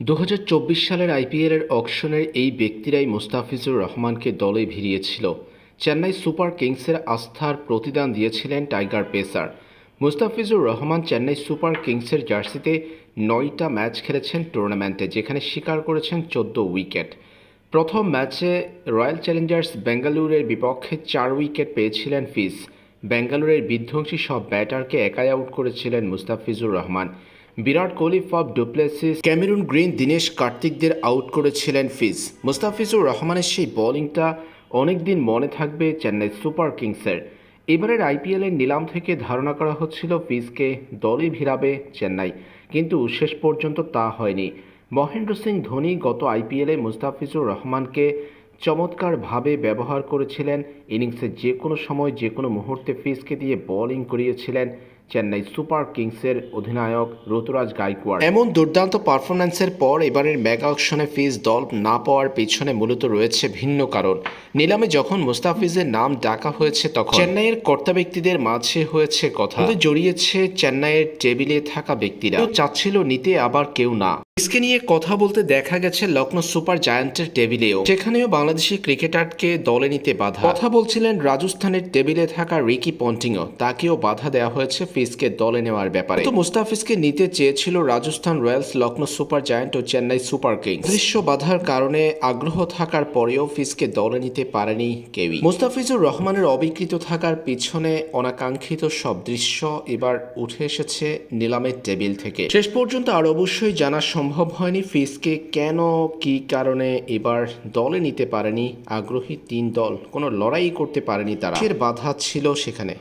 দু হাজার চব্বিশ সালের আইপিএলের অকশনের এই ব্যক্তিরাই মুস্তাফিজুর রহমানকে দলে ভিড়িয়েছিল। চেন্নাই সুপার কিংসের আস্থার প্রতিদান দিয়েছিলেন tiger pacer. Mustafizur Rahman Chennai super কিংসের জার্সিতে নয়টা ম্যাচ খেলেছেন টুর্নামেন্টে, যেখানে শিকার করেছেন চোদ্দ উইকেট। প্রথম ম্যাচে রয়্যাল চ্যালেঞ্জার্স বেঙ্গালুরের বিপক্ষে চার উইকেট পেয়েছিলেন ফিজ বেঙ্গালুরের বিধ্বংসী সব ব্যাটারকে একাই আউট করেছিলেন Mustafizur Rahman. Virat Kohli Faf du Plessis, Cameron Green, Dinesh কার্তিকদের out করেছিলেন ফিজ। মুস্তাফিজুর রহমানের সেই বোলিংটা অনেকদিন মনে থাকবে চেন্নাই সুপার কিংসের। এবারের আইপিএলের নিলাম থেকে ধারণা করা হচ্ছিল ফিজকে দলে ভিড়াবে চেন্নাই। কিন্তু শেষ পর্যন্ত তা হয়নি। মহেন্দ্র সিং ধোনি গত আইপিএলে মুস্তাফিজুর রহমানকে চমৎকারভাবে ব্যবহার করেছিলেন। ইনিংসের যে কোনো সময় যে কোনো মুহূর্তে ফিজকে দিয়ে বোলিং করিয়েছিলেন চেন্নাই সুপার কিংসের অধিনায়ক ঋতুরাজ গাইকোয়াড়। এমন দুর্দান্ত পারফরম্যান্সের পর এবারের মেগা অকশনে ফিজ দল না পাওয়ার পেছনে মূলত রয়েছে ভিন্ন কারণ। নিলামে যখন মুস্তাফিজের নাম ডাকা হয়েছে তখন চেন্নাইয়ের কর্তা ব্যক্তিদের মাঝে হয়েছে কথা। জড়িয়েছে চেন্নাইয়ের টেবিলে থাকা ব্যক্তিরা। কেউ চাচ্ছিল নিতে আবার কেউ না। ফিজকে নিয়ে কথা বলতে দেখা গেছে লখনৌ সুপার জায়ান্টের টেবিলেও। সেখানেও বাংলাদেশি ক্রিকেটারকে দলে নিতে বাধা। কথা বলছিলেন রাজস্থানের টেবিলে থাকা রিকি পন্টিংও। তাকেও বাধা দেওয়া হয়েছে ফিজকে দলে নেওয়ার ব্যাপারে। তো মুস্তাফিজকে নিতে চেয়েছিল Rajasthan royals Lucknow super giant ও চেন্নাই সুপার কিংস। দৃশ্য বাধার কারণে আগ্রহ থাকার পরেও ফিজকে দলে নিতে পারেনি কেউই। মুস্তাফিজুর রহমানের অবিকৃত থাকার পিছনে অনাকাঙ্ক্ষিত সব দৃশ্য এবার উঠে এসেছে নিলামের টেবিল থেকে। শেষ পর্যন্ত আর অবশ্যই জানা সম্ভব হয়নি ফিজকে কেন কি কারণে এবার দলে নিতে পারেনি আগ্রহী তিন দল। কোনো লড়াই করতে পারেনি তারা। এর বাধা ছিল সেখানে।